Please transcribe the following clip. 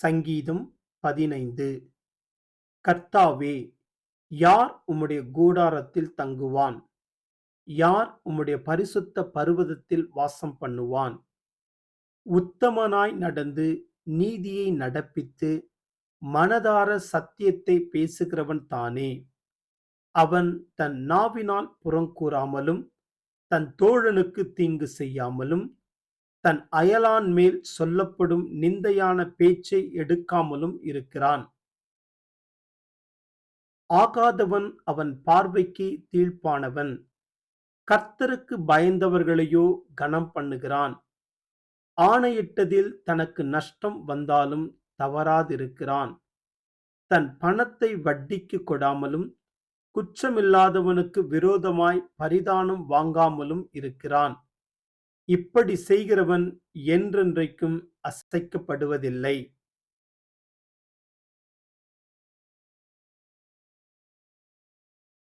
சங்கீதம் பதினைந்து. கர்த்தாவே யார் உம்முடைய கூடாரத்தில் தங்குவான்? யார் உம்முடைய பரிசுத்த பருவதத்தில் வாசம் பண்ணுவான்? உத்தமனாய் நடந்து நீதியை நடப்பித்து மனதார சத்தியத்தை பேசுகிறவன் தானே? அவன் தன் நாவினால் புறங்கூறாமலும் தன் தோழனுக்கு தீங்கு செய்யாமலும் தன் அயலான் மேல் சொல்லப்படும் நிந்தையான பேச்சை எடுக்காமலும் இருக்கிறான். ஆகாதவன் அவன் பார்வைக்கு தீழ்ப்பானவன். கர்த்தருக்கு பயந்தவர்களையோ கனம் பண்ணுகிறான். ஆணையிட்டதில் தனக்கு நஷ்டம் வந்தாலும் தவறாதிருக்கிறான். தன் பணத்தை வட்டிக்கு கொடாமலும் குற்றமில்லாதவனுக்கு விரோதமாய் பரிதானம் வாங்காமலும் இருக்கிறான். இப்படி செய்கிறவன் என்றென்றைக்கும் அசைக்கப்படுவதில்லை.